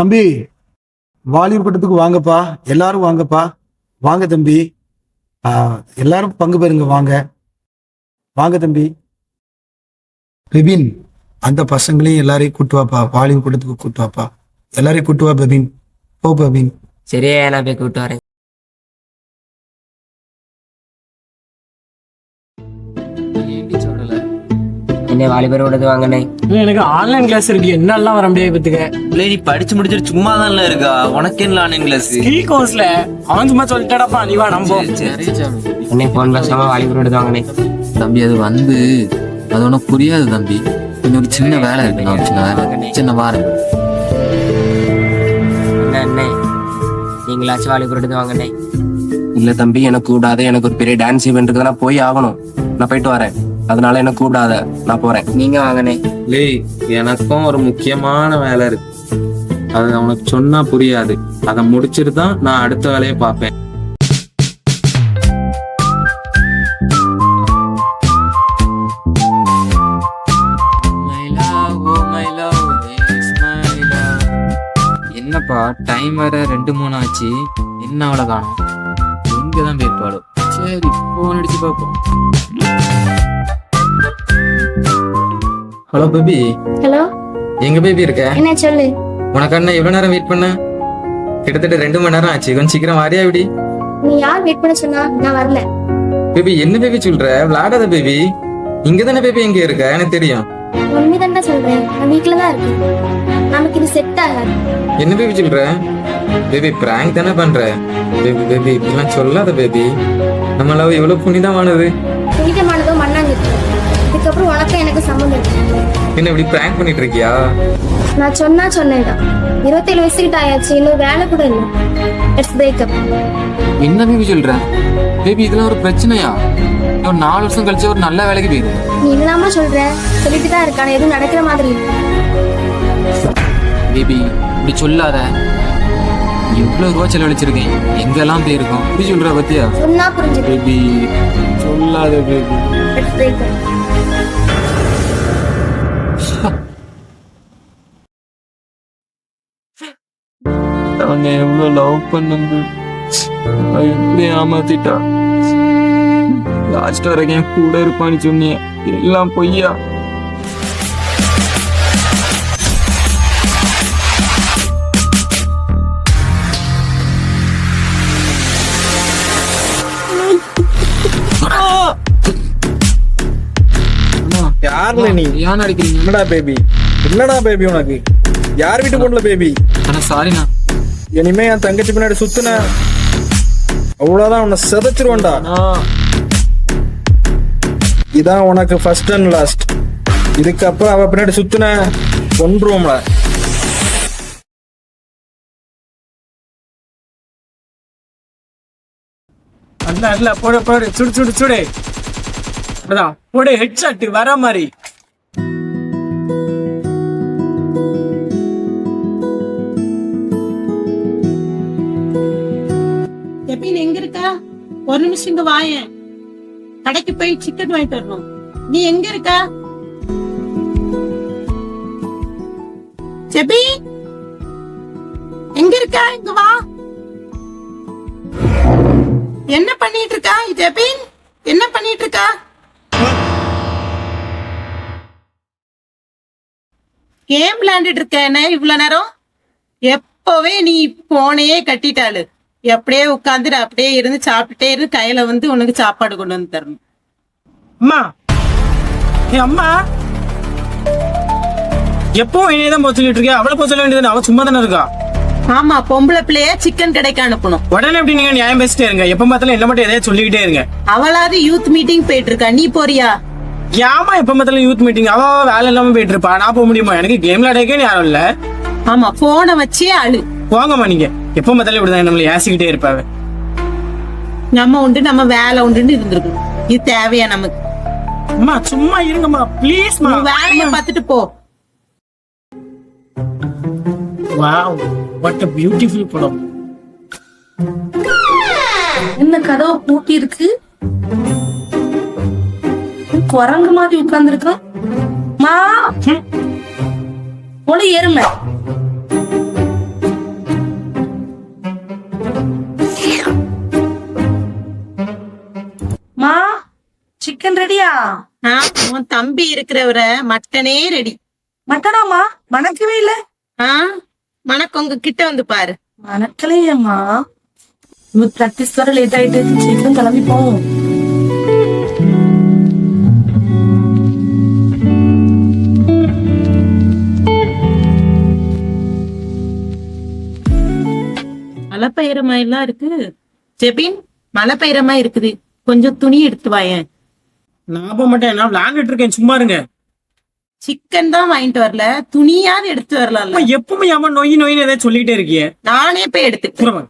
தம்பி வாலிபர் கூட்டத்துக்கு வாங்கப்பா. எல்லாரும் வாங்கப்பா. வாங்க தம்பி. எல்லாரும் பங்கு பெறுங்க வாங்க. வாங்க தம்பி. பெபின் அந்த பசங்களையும் எல்லாரையும் கூட்டு வாப்பா. வாலிபர் கூட்டத்துக்கு கூட்டு வாப்பா. எல்லாரையும் கூட்டு வா பெபின் போ பெபின் சரியா நான் போய் கூப்பிட்டு வரேன். என்ன வாலிபர் விடுறது வாங்கண்ணே எனக்கு ஆன்லைன் கிளாஸ் இருக்கு. என்னெல்லாம் வர முடியாது பத்துக்க. இல்லை நீ படிச்சு முடிச்சிட்டு சும்மா தான் இருக்கா. உனக்கு என்ன ஆன்லைன் கிளாஸ் ஸ்கீ கோர்ஸ்ல அவன் சும்மா சொல்லிட்டாடப்பா நீ வா நம்போ அண்ணே போன் பேசாம வாலிபர் விடுறது வாங்கண்ணே தம்பி அது வந்து அது ஒன்றும் புரியாது தம்பி. கொஞ்சம் ஒரு சின்ன வேலை இருக்கு. நான் சின்ன வேலை சின்ன வாரம் என்ன அண்ணே நீங்களாச்சும் வாலிபர் விடுறது வாங்கண்ணே இல்ல தம்பி எனக்கு கூப்பிடாத எனக்கு ஒரு பெரிய டான்ஸ் ஈவெண்ட் இருக்கு நான் போய் ஆகணும். நான் போயிட்டு வரேன். அதனால எனக்கு கூப்பிடாத. நான் போறேன். நீங்க வாங்கண்ணே. லேய் எனக்கும் ஒரு முக்கியமான வேலை இருக்கு. அது அவனுக்கு சொன்னா புரியாது. அதை முடிச்சிட்டு தான் நான் அடுத்த வேலையை பார்ப்பேன். என்னப்பா டைம் வேற ரெண்டு மூணு ஆச்சு. என்ன அவளை காணும்? எங்க தான் போயிருப்பாளோ சரி போன் அடிச்சு பார்ப்போம். Hello baby. ஹலோ? எங்க பேபி இருக்க? என்ன சொல்லு? உனக்கு அண்ணன் எவ்வளவு நேரம் வெயிட் பண்ண? கிட்டத்தட்ட ரெண்டு மணி நேரம் ஆச்சு. கொஞ்சம் சீக்கிரம் வாரியா விடி. நீ யார் வெயிட் பண்ண சொன்னா நான் வரல. பேபி என்ன பேபி சொல்ற? விளையாடாத பேபி. இங்க தானே பேபி எங்க இருக்க? எனக்கு தெரியும். உண்மைதான் சொல்றேன். நான் வீட்டுல தான் இருக்கேன். நமக்கு இது செட் ஆகாது. என்ன பேபி சொல்ற? பேபி பிராங்க் தானே பண்ற? பேபி பேபி இப்படிலாம் சொல்லாத பேபி. நம்ம லவ் எவ்வளவு புனிதமானது. புனிதமானதோ மண்ணாங்கிட்டு இதுக்கப்புறம் உனக்கும் எனக்கு சம்மந்தம் என்ன இப்படி பிராங்க் பண்ணிட்டு இருக்கியா நான் சொன்னா சொன்னேன்தான் இருபத்தேழு வயசுக்கிட்ட ஆயாச்சு இன்னும் வேலை கூட இல்லை. இட்ஸ் பிரேக்கப் என்ன பேபி சொல்ற? பேபி இதெல்லாம் ஒரு பிரச்சனையா? ஒரு நாலு வருஷம் கழிச்சு ஒரு நல்ல வேலைக்கு போயிரு. நீ இல்லாம சொல்ற? சொல்லிட்டு தான் இருக்கான எதுவும் நடக்கிற மாதிரி இல்லை. பேபி இப்படி சொல்லாத. எவ்வளவு ரூபா செலவழிச்சிருக்கேன்? எங்கெல்லாம் போயிருக்கோம்? இப்படி சொல்ற பத்தியா? சொன்னா புரிஞ்சுது பேபி சொல்லாத பேபி இட்ஸ் பிரேக்கப் எவ்வளவு லவ் பண்ணது. அவ எப்படி ஏமாத்திட்டா? லாஸ்ட் வரைக்கும் என் கூட இருப்பான்னு சொன்னீங்க எல்லாம் பொய்யா? யாருல நீ? ஏன் அடிக்கிறீங்க என்னடா பேபி என்னடா பேபி உனக்கு? யார் வீட்டு பொண்ணுல பேபி ஆனா சாரிண்ணா இனிமே என் தங்கச்சி பின்னாடி சுத்துன. அவ்வளவுதான் உன்னை செதைச்சிருவேன்டா. இதான் உனக்கு ஃபர்ஸ்ட் அண்ட் லாஸ்ட் இதுக்கப்புறம் அவ பின்னாடி சுத்துன கொன்றுவோம்ல. அல்ல அல்ல போடு போடு சுடு சுடு சுடு. போடு ஹெட்ஷாட் வர மாதிரி. ஒரு நிமிஷம் இங்க வாயேன். கடைக்கு போய் சிக்கன் வாங்கிட்டு வரணும். நீ எங்க இருக்க? செபி எங்க இருக்கா? இங்க வா. என்ன பண்ணிட்டு இருக்கா ஜெபின் என்ன பண்ணிட்டு இருக்கா? கேம் விளையாண்டுட்டு இருக்க என்ன இவ்வளவு நேரம்? எப்பவே நீ போனையே கட்டிட்டாளு. அப்படியே உட்காந்துட்டு அப்படியே இருந்து சாப்பிட்டுட்டே இருந்து கையில வந்து உனக்கு சாப்பாடு கொண்டு வந்து தரணும். அம்மா. ஏ அம்மா. எப்பவும் என்னையே தான் போக சொல்லிட்டு இருக்கேன் அவளை போக சொல்ல வேண்டியது அவ சும்மா தானே இருக்கா? ஆமா பொம்பளை பிள்ளைய சிக்கன் கடைக்கு அனுப்பணும். உடனே எப்படி நீங்க நியாயம் பேசிட்டே இருங்க. எப்ப பார்த்தாலும் என்ன மட்டும் எதையா சொல்லிக்கிட்டே இருங்க. அவளாவது யூத் மீட்டிங் போயிட்டு இருக்கா? நீ போறியா? ஏமா எப்ப பார்த்தாலும் யூத் மீட்டிங் அவ வேலை இல்லாம போயிட்டு இருப்பா. நான் போக முடியுமா? எனக்கு கேம் விளையாடக்கே யாரும் இல்ல. ஆமா போனை வச்சே அழு. போங்கம்மா நீங்க. எப்ப பார்த்தாலும் இப்படிதான் நம்மள ஏசிக்கிட்டே இருப்பாவ நம்ம உண்டு நம்ம வேலை உண்டுன்னு இருந்திருக்கணும் இது தேவையா நமக்கு? அம்மா சும்மா இருங்கம்மா ப்ளீஸ்மா உன் வேலைய பார்த்துட்டு போ. வாவ் வாட் a பியூட்டிஃபுல் படம். என்ன கதவு பூட்டி இருக்கு? குரங்கு மாதிரி உட்கார்ந்துருக்கான் மா. ஒளி எருமை உன் தம்பி இருக்கிறவரை மட்டனே ரெடி. மட்டனாமா மணக்கவே இல்ல. ஆ மணக்கு உங்க கிட்ட வந்து பாரு. மணக்கலையம்மா. பிராக்டிஸ் வர லேட் ஆயிட்டு சீக்கிரம் கிளம்பி போவோம் மழை பெய்யற மாதிரி எல்லாம் இருக்கு. ஜெபின் மழை பெய்யற மாதிரி இருக்குது. கொஞ்சம் துணி எடுத்து வாயேன். நான் போக மாட்டேன். நான் விளையாண்டுட்டு இருக்கேன். சும்மா இருங்க. சிக்கன் தான் வாங்கிட்டு வரல. துணியாவது எடுத்து வரலாம்ல. அம்மா எப்பவுமே ஏமா நொய் நொயின்னு ஏதாவது சொல்லிட்டே இருக்கியே. நானே போய் எடுத்துக்கிறேன்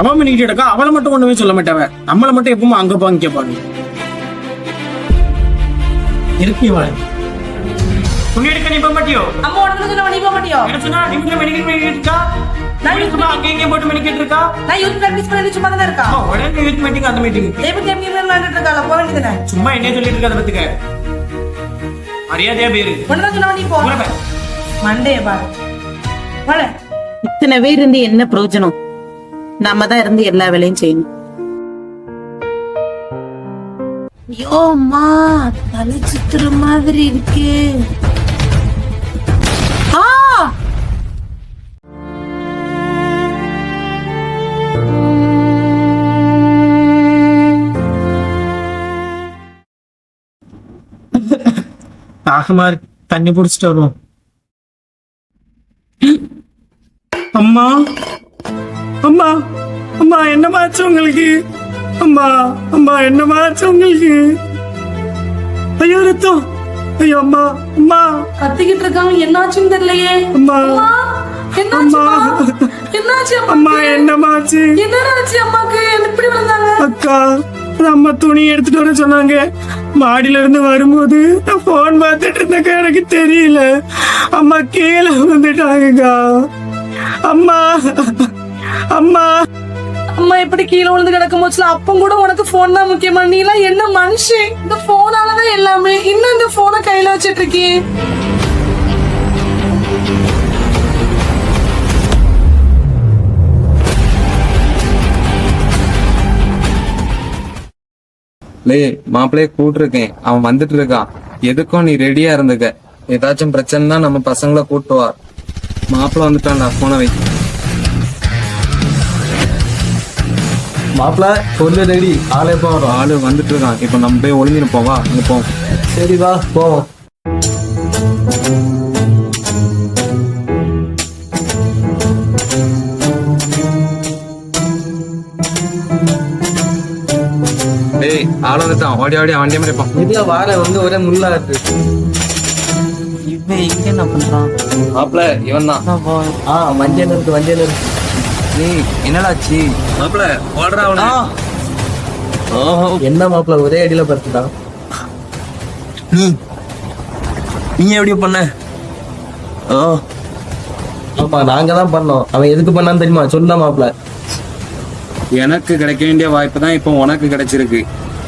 அவன் பண்ணிக்கிட்டு இருக்கா அவளை மட்டும் ஒண்ணுமே சொல்ல மாட்டாவ நம்மள மட்டும் எப்பவுமே அங்க பாங்க இருக்கி வாழ துணி எடுக்க நீ போக மாட்டியோ? அம்மா உடனே நீ போக மாட்டியோ? என்ன சொன்னா? நீ மட்டும் மெடிக்கல் இருக்கா நான் நான் சும்மா அங்க இங்க போட்டு மெடிக்கிட்டு இருக்கா? நான் யூத் பிராக்டிஸ் பண்ணி சும்மா தானே இருக்கா? உடனே யூத் மீட்டிங் அந்த மீட்டிங் டேபிள் கேம் கேம் விளையாண்டுட்டு இருக்காளா? போக வேண்டியதுதானே சும்மா என்ன சொல்லிட்டு இருக்காத பத்துக்க. மரியாதையா பேரு. உடனே சொன்ன நீ போ. புறவன் மண்டே பாரு. வர இத்தனை பேர் இருந்து என்ன பிரயோஜனம்? நம்ம தான் இருந்து எல்லா வேலையும் செய்யணும். ஐயோ அம்மா தலை சுத்துற மாதிரி இருக்கு. தாகமா இருக்கு தண்ணி புடிச்சிட்டு வருவோம். அம்மா அம்மா அம்மா என்னமாச்சு உங்களுக்கு? அம்மா அம்மா என்னமாச்சு உங்களுக்கு? ஐயோ ரத்தம். ஐயோ அம்மா அம்மா. கத்திக்கிட்டு இருக்காங்க என்னாச்சுன்னு தெரியலையே. அம்மா அம்மா, என்னாச்சு அம்மா என்னமாச்சு? என்ன ஆச்சு அம்மாக்கு எப்படி விழுந்தாங்க அக்கா அம்மா துணி எடுத்துட்டு வர சொன்னாங்க. மாடியில இருந்து வரும்போது நான் போன் பார்த்துட்டு இருந்தக்கா எனக்கு தெரியல. அம்மா கீழே வந்துட்டாங்கக்கா அம்மா அம்மா. அம்மா எப்படி கீழே விழுந்து கிடக்கும் போச்சுல அப்பம் கூட உனக்கு போன் தான் முக்கியமா? நீ எல்லாம் என்ன மனுஷன்? இந்த போனாலதான் எல்லாமே. இன்னும் இந்த போனை கையில வச்சிட்டு இருக்கேன் லே மாப்பிள்ளைய கூட்டிருக்கேன். அவன் வந்துட்டு இருக்கான். எதுக்கும் நீ ரெடியா இருந்துக்க. ஏதாச்சும் பிரச்சனைனா நம்ம பசங்கள கூட்டு வா. மாப்பிள்ள வந்துட்டான்டா. போன வை. மாப்பிள்ள சொல்லு ரெடி ஆளே போறோம் ஆளு வந்துட்டு இருக்கான். இப்ப நம்ம போய் ஒளிஞ்சிருப்போம் வா அங்க போவோம் சரி வா போவோம். டேய் ஆள் வந்துட்டான் ஓடி ஓடி வண்டியை மாதிரி இருப்பான். இதுல வார வந்து ஒரே முள்ளா இருக்கு இவன் இங்க என்ன பண்றான்? மாப்பிள்ள இவன் தான். ஆ வண்டியில இருக்கு வண்டியில இருக்கு. ஏய் என்னடாச்சு? மாப்பிள்ள ஓடுறா அவன. என்ன மாப்பிள்ள ஒரே அடியில படுத்துட்டான் நீ நீ எப்படி பண்ண? ஓ ஆமா நாங்க தான் பண்ணோம். அவன் எதுக்கு பண்ணான்னு தெரியுமா? சொல்ல மாப்பிள்ள எனக்கு கிடைக்க வேண்டிய வாய்ப்பு தான் இப்போ உனக்கு கிடைச்சிருக்கு.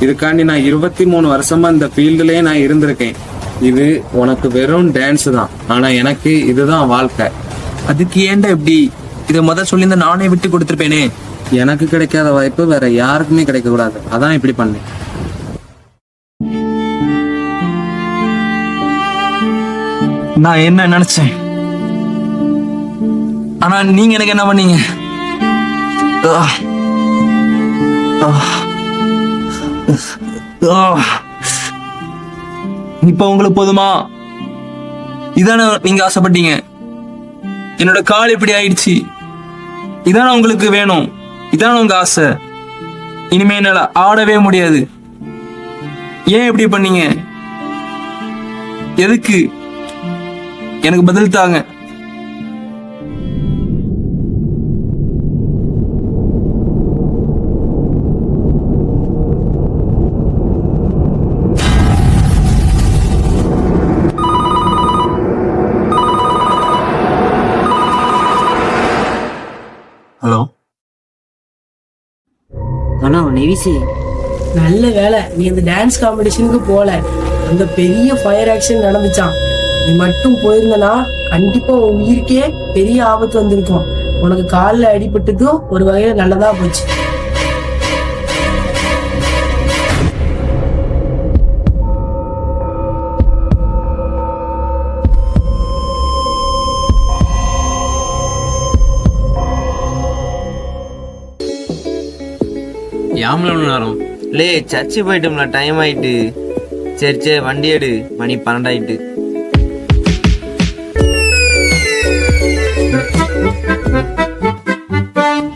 இதுக்காண்டி நான் இருபத்தி மூணு வருஷமா இந்த ஃபீல்டுலயே நான் இருந்திருக்கேன். இது உனக்கு வெறும் டான்ஸ் தான். ஆனா எனக்கு இதுதான் வாழ்க்கை. அதுக்கு ஏன்டா இப்படி? இதை முதல் சொல்லியிருந்தா நானே விட்டு கொடுத்துருப்பேனே. எனக்கு கிடைக்காத வாய்ப்பு வேற யாருக்குமே கிடைக்க கூடாது அதான் இப்படி பண்ணேன். நான் என்ன நினைச்சேன்? ஆனா நீங்க எனக்கு என்ன பண்ணீங்க? இப்போ உங்களுக்கு போதுமா? இதானே நீங்க ஆசைப்பட்டீங்க. என்னோட கால் இப்படி ஆயிடுச்சு. இதான உங்களுக்கு வேணும். இதான உங்க ஆசை. இனிமே என்னால ஆடவே முடியாது. ஏன் இப்படி பண்ணீங்க? எதுக்கு? எனக்கு பதில் தாங்க. நெவிசி நல்ல வேலை நீ அந்த டான்ஸ் காம்படிஷனுக்கு போல. அந்த பெரிய ஃபயர் ஆக்ஷன் நடந்துச்சான் நீ மட்டும் போயிருந்தனா கண்டிப்பா உன் உயிருக்கே பெரிய ஆபத்து வந்திருக்கும். உனக்கு காலில் அடிபட்டதும் ஒரு வகையில நல்லதா போச்சு. யாமல நேரம் லே சர்ச்சு போயிட்டோம்ல டைம் ஆயிட்டு. சரி சரி வண்டி எடு. மணி பன்னெண்டாயிட்டு.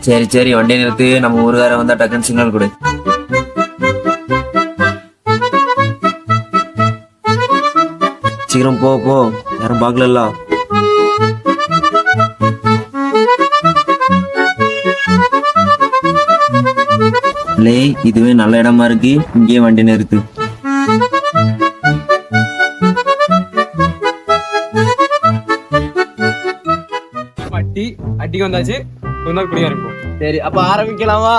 சரி சரி வண்டி நிறுத்து. நம்ம ஊருக்கார வந்தா டக்குன்னு சிக்னல் கொடு. சீக்கிரம் போ போ. யாரும் பார்க்கல லே இதுவே நல்ல இடமா இருக்கு. இங்கேயே வண்டி நிறுத்து. அட்டி அட்டிக்கு வந்தாச்சு. கொஞ்ச நாள் குடியா இருப்போம் சரி அப்ப ஆரம்பிக்கலாமா?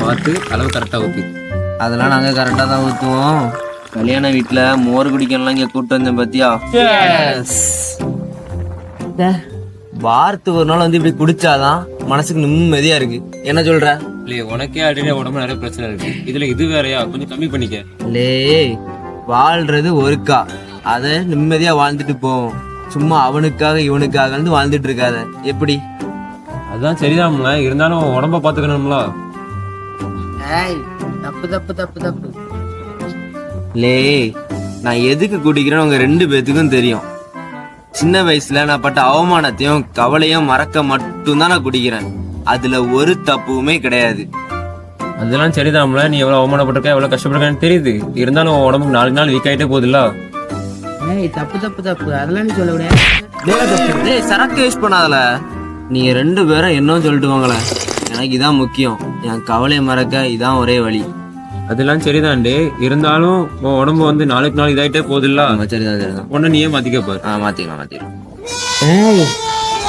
பார்த்து அளவு கரெக்டா ஊத்து. அதெல்லாம் நாங்க கரெக்டா தான் ஊத்துவோம். கல்யாண வீட்டுல மோர் குடிக்கலாம் இங்க கூட்டு வந்தேன் பாத்தியா? டே, வாரத்துக்கு ஒரு நாள் வந்து இப்படி குடிச்சாதான் மனசுக்கு நிம்மதியா இருக்கு. என்ன சொல்ற? இல்லையே உனக்கே ஆல்ரெடி உடம்பு நிறைய பிரச்சனை இருக்கு. இதுல இது வேறயா? கொஞ்சம் கம்மி பண்ணிக்க. லே வாழ்றது ஒருக்கா. அத நிம்மதியா வாழ்ந்துட்டு போவோம் சும்மா அவனுக்காக இவனுக்காக வாழ்ந்துட்டு இருக்காத. எப்படி? அதுதான் சரிதான்ல இருந்தாலும் உடம்ப பாத்துக்கணும்ல ஏய் தப்பு தப்பு தப்பு தப்பு. லே நான் எதுக்கு குடிக்கிறேன்னு உங்க ரெண்டு பேத்துக்கும் தெரியும். சின்ன வயசுல நான் பட்ட அவமானத்தையும் கவலையும் மறக்க மட்டும்தான் நான் குடிக்கிறேன். அதுல ஒரு தப்புமே கிடையாது. அதெல்லாம் சரிதான்ல நீ எவ்வளவு அவமானப்பட்டிருக்க எவ்வளவு கஷ்டப்பட்டிருக்கன்னு தெரியுது. இருந்தாலும் உன் உடம்புக்கு நாலு நாள் வீக் ஆயிட்டே போகுதுல்ல? ஏய் தப்பு தப்பு தப்பு. அதெல்லாம் நீ சொல்ல முடியாது டேய் சரக்கு யூஸ் பண்ணாதல. நீங்க ரெண்டு பேரும் என்னன்னு சொல்லிட்டு வாங்களேன் எனக்கு இதான் முக்கியம். என் கவலையை மறக்க இதான் ஒரே வழி. அதெல்லாம் சரிதான்டே. இருந்தாலும் உன் உடம்பு வந்து நாளுக்கு நாள் இதாயிட்டே போகுதுல்ல? ஆமா, சரிதான் சரிதான். உன்னை நீயே மாத்திக்க பாரு. ஆ மாத்திக்கலாம் மாத்திக்கலாம். ஏய்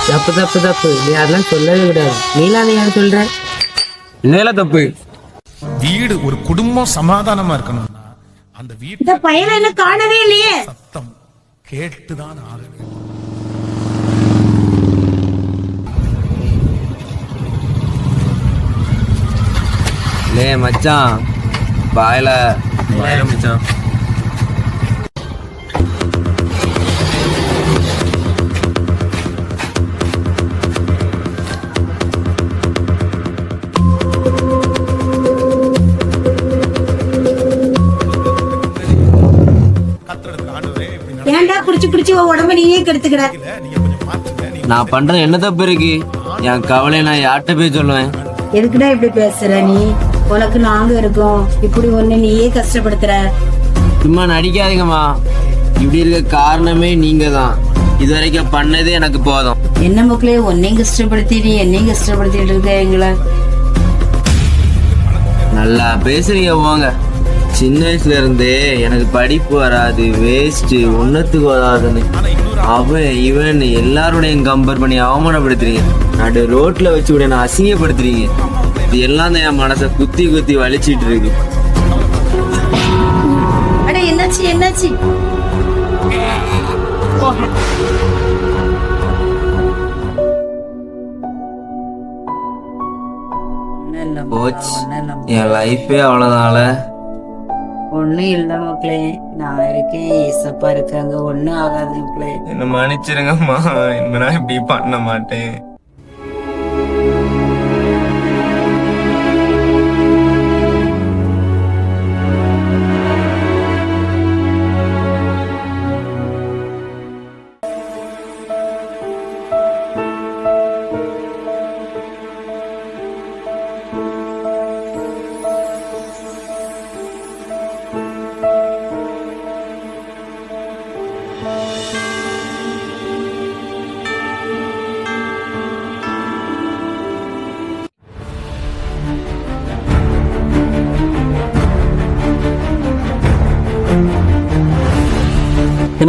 தப்பு தப்பு தப்பு. நீ அதெல்லாம் சொல்லவே கூடாது. நீலாம் நீ யார் சொல்ற? இதெல்லாம் தப்பு. வீடு ஒரு குடும்பம் சமாதானமா இருக்கணும்னா அந்த வீட்டு இந்த பையனை என்ன காணவே இல்லையே. சத்தம் கேட்டுதான் ஆக வேண்டும் லே மச்சான். பாயில இப்படி நடக்கல ஏன்டா குடிச்சு குடிச்சு உன் உடம்ப நீயே கெடுத்துக்கிற? நான் பண்றது என்ன தப்பு இருக்கு என் கவலையை நான் யார்கிட்ட போய் சொல்லுவேன்? எதுக்குடா இப்படி பேசுற நீ? உனக்கு நாங்க இருக்கோம். இப்படி ஒண்ணு நீயே கஷ்டப்படுத்துற. சும்மா நடிக்காதீங்கம்மா. இப்படி இருக்க காரணமே நீங்க தான் இது வரைக்கும் பண்ணதே எனக்கு போதும். என்ன மக்களே உன்னையும் கஷ்டப்படுத்தி நீ என்னையும் கஷ்டப்படுத்திட்டு இருக்க எங்களை. நல்லா பேசுறீங்க போங்க. சின்ன வயசுல இருந்தே எனக்கு படிப்பு வராது வேஸ்ட் ஒன்னத்துக்கு வராதுன்னு. அவன் இவன் எல்லாரோடையும் கம்பேர் பண்ணி அவமானப்படுத்துறீங்க. நடு ரோட்ல வச்சு விட நான் அசிங்கப்படுத்துறீங்க. இது எல்லாம் தான் என் மனசை குத்தி குத்தி வலிச்சிட்டு இருக்கு. அட என்னாச்சு என்னாச்சு? போச்சு. என் லைஃபே அவ்வளோதான்ல ஒண்ணும் இல்ல மக்களே. நான் இருக்கேன். ஏசப்பா இருக்காங்க. ஒண்ணும் ஆகாது மக்களே. என்ன மன்னிச்சிருங்கம்மா. இனிமே நான் இப்படி பண்ண மாட்டேன்.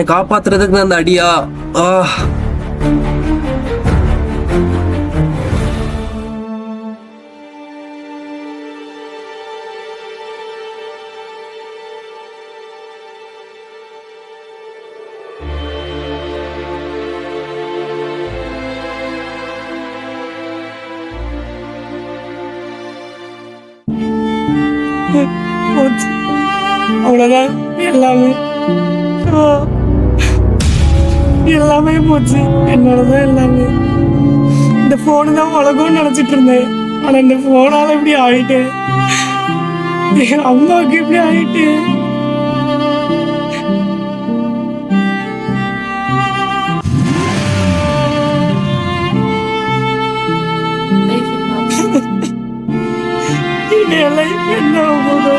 என்னை காப்பாத்துறதுக்கு அந்த அடியா? ஆ. அவ்வளவுதான். எல்லாமே. எல்லாமே போச்சு என்னோடதான் எல்லாமே இந்த போனு தான் உலகம்னு நினைச்சிட்டு இருந்தேன் ஆனா இந்த போனால இப்படி ஆயிட்டேன் என் அம்மாவுக்கு இப்படி ஆயிட்டு இனி என் life என்ன ஆகுதோ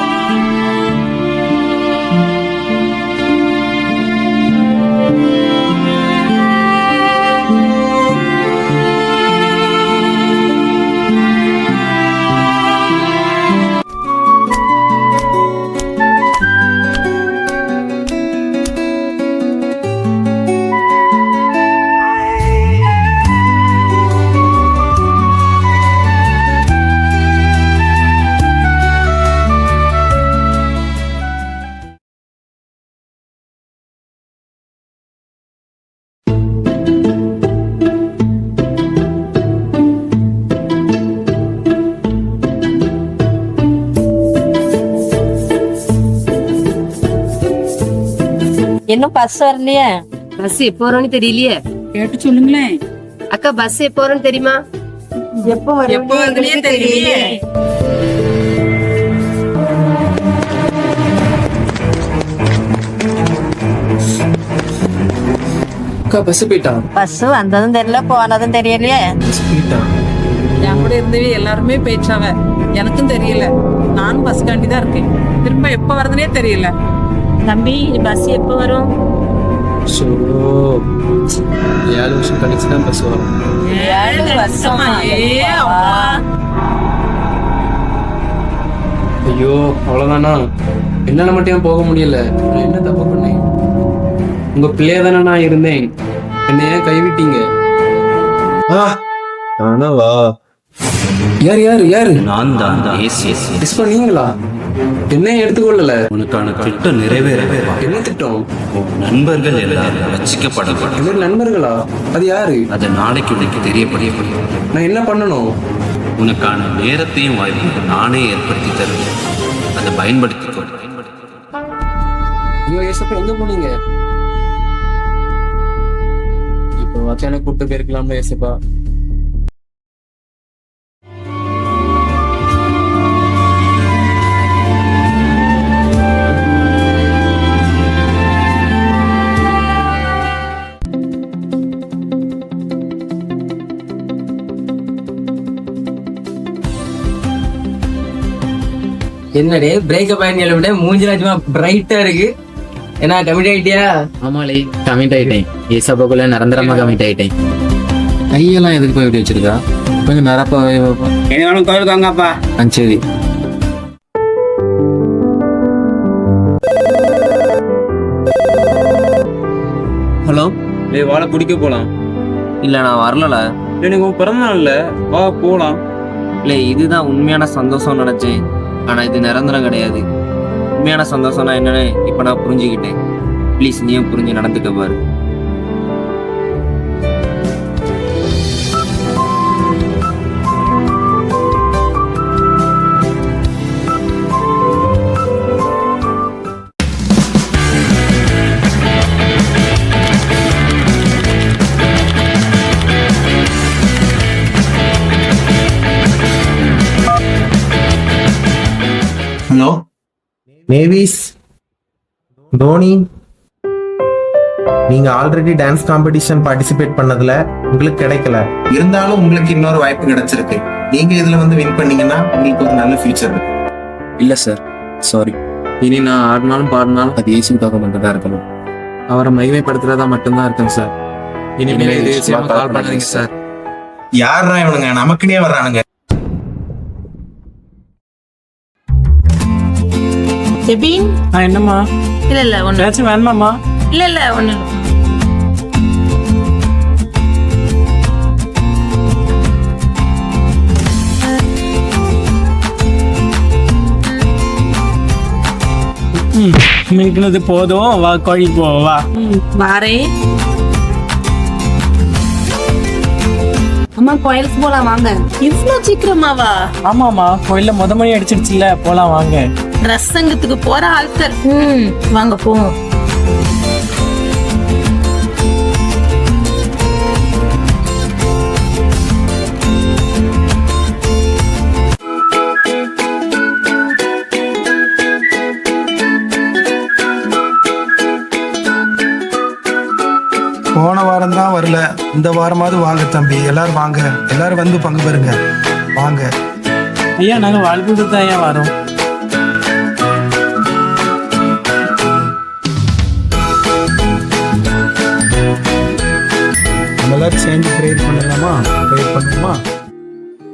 இன்னும் பஸ் வரலையே? பஸ் எப்போ வரும்னு தெரியலையே. கேட்டு சொல்லுங்களேன். அக்கா பஸ் எப்போ வரும்னு தெரியுமா? எப்போ எப்போ வருதுன்னே தெரியலையே. அக்கா பஸ் போயிட்டா பஸ் வந்ததும் தெரியல போனதும் தெரியலையே. போயிட்டா என் கூட இருந்தவே எல்லாருமே போயிடுச்சாவ எனக்கும் தெரியல. நானும் பஸ் காண்டி தான் இருக்கேன். திரும்ப எப்ப வருதுன்னே தெரியல. தம்பி பஸ் எப்போ வரும்? ஸோ ஏழு வருஷம் கழிச்சு தான் பஸ் வரும். ஏழு வருஷமா? ஐயோ அவ்வளோதானா என்னால மட்டும் ஏன் போக முடியல? நான் என்ன தப்பு பண்ணேன்? உங்க பிள்ளைய தானே நான் இருந்தேன். என்னை ஏன் கைவிட்டீங்க? ஆனாவா யார் யாரு யாரு? நான் தான் மிஸ் பண்ணீங்களா? என்ன எடுத்துக்கொள்ளல. உனக்கான திட்டம் நிறைவேற என்ன திட்டம்? நண்பர்கள் எல்லாரும் ரசிக்கப்படப்படும் நண்பர்களா? அது யாரு? அதை நாளைக்கு உனக்கு தெரியப்படியப்படும் நான் என்ன பண்ணணும்? உனக்கான நேரத்தையும் வாய்ப்பையும் நானே ஏற்படுத்தி தருவேன். அதை பயன்படுத்திக்கோ. ஐயோ ஏசப்பா எங்க போனீங்க? இப்போ வாச்சும் எனக்கு கூப்பிட்டு போயிருக்கலாம்ல ஏசப்பா. என்னடே? பிரேக்கப் ஆயின்னு விட மூஞ்சில சும்மா பிரைட்டா இருக்கு. என்ன கமிட் ஆயிட்டியா? ஆமாலே கமிட் ஆயிட்டேன். ஏசப்பாக்குள்ள நிரந்தரமா கமிட் ஆயிட்டேன். கையெல்லாம் எதுக்கு போய் இப்படி வச்சிருக்கா? கொஞ்சம் நிரப்பா என்ன கோயிலுக்கு வாங்கப்பா. ஆ சரி. ஹலோ? டேய் வாழை குடிக்க போலாம். இல்ல நான் வரலல எனக்கு பிறந்த நாள்ல வா போலாம். இல்ல இதுதான் உண்மையான சந்தோஷம் நினைச்சேன். ஆனால் இது நிரந்தரம் கிடையாது. உண்மையான சந்தோஷம்னா என்னன்னு இப்போ நான் புரிஞ்சுக்கிட்டேன். ப்ளீஸ் நீயும் புரிஞ்சு நடந்துக்க பாரு. நேவிஸ் தோனி நீங்க ஆல்ரெடி டான்ஸ் காம்படிஷன் பார்ட்டிசிபேட் பண்ணதுல உங்களுக்கு கிடைக்கல. இருந்தாலும் உங்களுக்கு இன்னொரு வாய்ப்பு கிடைச்சிருக்கு. நீங்க இதுல வந்து வின் பண்ணீங்கன்னா உங்களுக்கு ஒரு நல்ல ஃபியூச்சர் இருக்கு. இல்ல சார் சாரி இனி நான் ஆடினாலும் பாடினாலும் அது இயேசுக்காக மட்டும் தான் இருக்கணும். அவரை மகிமைப்படுத்துறதா மட்டும்தான் இருக்கேன் சார் இனிமேல் விஷயமா கால் பண்ணாதீங்க சார் யாரா இவனுங்க? நமக்குனே வர்றானுங்க. ஜெபீன் என்னம்மா? இல்ல இல்ல ஒண்ணு ஏதாச்சும் வேணுமாம்மா? இல்ல இல்ல ஒண்ணு. மினிக்கினது போதும். வா கோழிக்கு போ வா. வாரே. அம்மா கோயிலுக்கு போலாம் வாங்க. இவ்ளோ சீக்கிரமாவா? ஆமாம்மா கோயில்ல முத மணி அடிச்சிடுச்சுல போலாம் வாங்க. ரசங்கத்துக்கு போற ஆட்கள். வாங்க போவோம். போன வாரம் தான் வரல. இந்த வாரமாவது வாங்க தம்பி. எல்லாரும் வாங்க. எல்லாரும் வந்து பங்கு பெறுங்க. வாங்க. ஐயா நாங்கள் வாழ்க்கை ஐயா வரோம். எல்லாரும் சேர்ந்து ப்ரேயர் பண்ணலாமா? ப்ரேயர் பண்ணுமா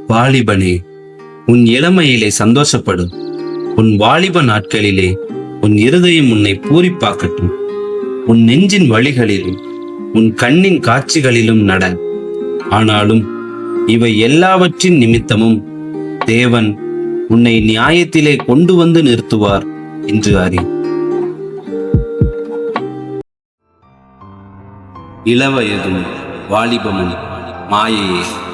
வாலிபனே உன் இளமையிலே சந்தோஷப்படும். உன் வாலிப நாட்களிலே உன் இருதயம் உன்னை பூரிப்பாக்கட்டும். உன் நெஞ்சின் வழிகளிலும் உன் கண்ணின் காட்சிகளிலும் நட. ஆனாலும் இவை எல்லாவற்றின் நிமித்தமும் தேவன் உன்னை நியாயத்திலே கொண்டு வந்து நிறுத்துவார் என்று அறி. இளவயதும் வாலிபமணி. மாயையே.